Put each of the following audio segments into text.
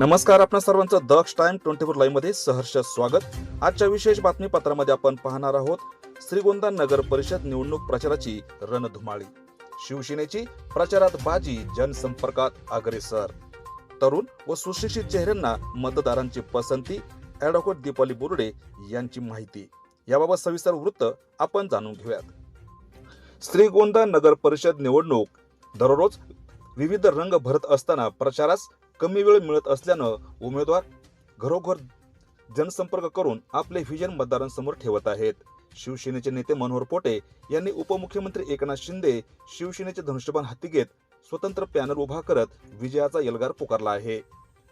नमस्कार आपणा सर्वांचं दक्ष टाइम ट्वेंटी फोर लाईव्हमध्ये सहर्ष स्वागत. आजच्या विशेष बातमीपत्रामध्ये आपण पाहणार आहोत श्रीगोंदा नगर परिषद निवडणूक प्रचाराची रणधुमाळी. शिवसेनेची प्रचारात बाजी जनसंपर्कात अग्रेसर. तरुण व सुशिक्षित चेहऱ्यांना मतदारांची पसंती ऍडव्होकेट दीपाली बोर्डे यांची माहिती. याबाबत सविस्तर वृत्त आपण जाणून घेऊयात. श्रीगोंदा नगर परिषद निवडणूक दररोज विविध रंग भरत असताना प्रचारास कमी वेळ मिळत असल्यानं उमेदवार घरोघर जनसंपर्क करून आपले व्हिजन मतदारांसमोर ठेवत आहेत. शिवसेनेचे नेते मनोहर पोटे यांनी उपमुख्यमंत्री एकनाथ शिंदे शिवसेनेचे धनुष्यबाण हाती घेत स्वतंत्र पॅनल उभा करत विजयाचा एल्गार पुकारला आहे.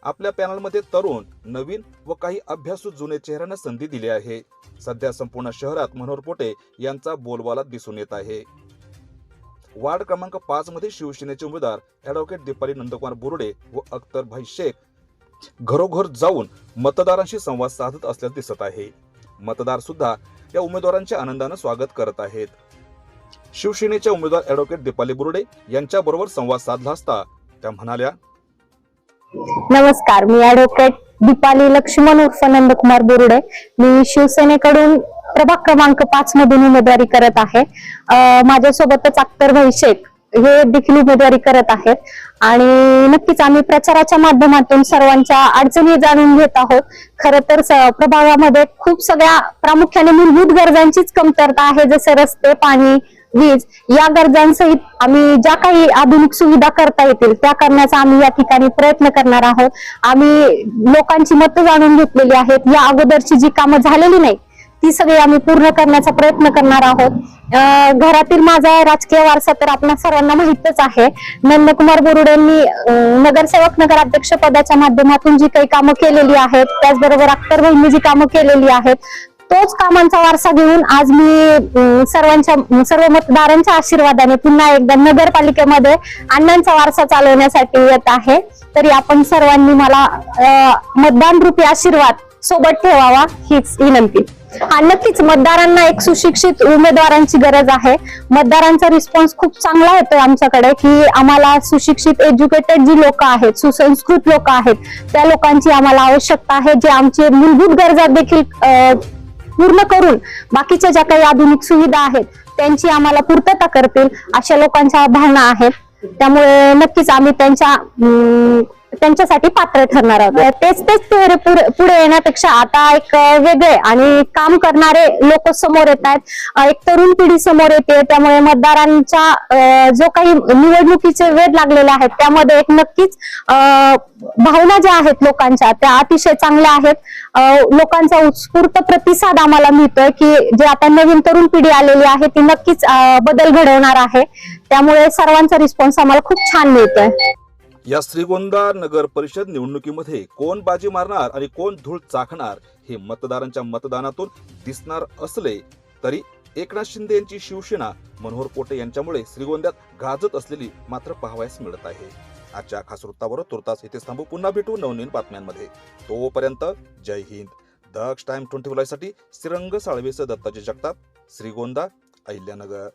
आपल्या पॅनलमध्ये तरुण नवीन व काही अभ्यासू जुने चेहऱ्यांना संधी दिली आहे. सध्या संपूर्ण शहरात मनोहर पोटे यांचा बोलबाला दिसून येत आहे. वार्ड क्रमांक पाच मध्ये शिवसेनेचे उमेदवार ऍडव्होकेट दीपाली नंदकुमार बोर्डे व अख्तर भाई शेख घरोघर जाऊन मतदारांशी संवाद साधत असल्याचे दिसत आहे. मतदार सुद्धा या उमेदवारांचे आनंदानं स्वागत करत आहेत. शिवसेनेच्या उमेदवार ऍडव्होकेट दीपाली बुर्डे यांच्या बरोबर संवाद साधला असता त्या म्हणाल्या नमस्कार मी ऍडव्होकेट दीपाली लक्ष्मण उर्फ नंदकुमार बुरुडे. मी शिवसेनेकडून प्रभाग क्रमांक पाच मधून उमेदवारी करत आहे. माझ्यासोबतच अख्तरभाई शेख हे देखील उमेदवारी करत आहेत. आणि नक्कीच आम्ही प्रचाराच्या माध्यमातून सर्वांच्या अडचणी जाणून घेत आहोत. खर तर प्रभागामध्ये खूप सगळ्या प्रामुख्याने मूलभूत गरजांचीच कमतरता आहे जसे रस्ते पाणी वीज या गरजांसहित आम्ही ज्या काही आधुनिक सुविधा करता येतील त्या करण्याचा आम्ही या ठिकाणी प्रयत्न करणार आहोत. आम्ही लोकांची मतं जाणून घेतलेली आहेत. या अगोदरची जी कामं झालेली नाही ती सगळी आम्ही पूर्ण करण्याचा प्रयत्न करणार आहोत. घरातील माझा राजकीय वारसा तर आपल्या सर्वांना माहितच आहे. नंदकुमार बोरुडेंनी नगरसेवक नगराध्यक्ष पदाच्या माध्यमातून जी काही कामं केलेली आहेत त्याचबरोबर अख्तर बहिणी जी कामं केलेली आहेत तोच कामांचा वारसा घेऊन आज मी सर्वांच्या सर्व मतदारांच्या आशीर्वादाने पुन्हा एकदा नगरपालिकेमध्ये अण्णांचा वारसा चालवण्यासाठी येत आहे. तरी आपण सर्वांनी मला मतदान रूपी आशीर्वाद सोबत ठेवावा हीच विनंती. आणि नक्कीच. मतदारांना एक सुशिक्षित उमेदवारांची गरज आहे. मतदारांचा रिस्पॉन्स खूप चांगला होतो आमच्याकडे की आम्हाला सुशिक्षित एज्युकेटेड जी लोक आहेत सुसंस्कृत लोक आहेत त्या लोकांची आम्हाला आवश्यकता आहे जे आमचे मूलभूत गरजा देखील पूर्ण करून बाकीच्या ज्या काही आधुनिक सुविधा आहेत त्यांची आम्हाला पूर्तता करतील अशा लोकांच्या भावना आहेत. त्यामुळे नक्कीच आम्ही त्यांच्या त्यांच्यासाठी पात्र ठरणार आहोत. तेच तेच पुढे येण्यापेक्षा आता एक वेगळे आणि काम करणारे लोक समोर येत आहेत. एक तरुण पिढी समोर येते. त्यामुळे मतदारांच्या जो काही निवडणुकीचे वेध लागलेले आहेत त्यामध्ये एक नक्कीच भावना ज्या आहेत लोकांच्या त्या अतिशय चांगल्या आहेत. लोकांचा उत्स्फूर्त प्रतिसाद आम्हाला मिळतोय की जे आता नवीन तरुण पिढी आलेली आहे ती नक्कीच बदल घडवणार आहे. त्यामुळे सर्वांचा रिस्पॉन्स आम्हाला खूप छान मिळतोय. या श्रीगोंदा नगर परिषद निवडणुकीमध्ये कोण बाजी मारणार आणि कोण धूळ चाखणार हे मतदारांच्या मतदानातून दिसणार असले तरी एकनाथ शिंदे यांची शिवसेना मनोहर पोटे यांच्यामुळे श्रीगोंद्यात गाजत असलेली मात्र पाहावयास मिळत आहे. आजच्या खास वृत्तावर तुर्तास इथे थांबू. पुन्हा भेटू नवनवीन बातम्यांमध्ये. तोपर्यंत जय हिंद. दक्ष टाइम ट्वेंटी साठी श्रीरंग साळवेसह दत्ताजी जगताप श्रीगोंदा अहिल्यानगर.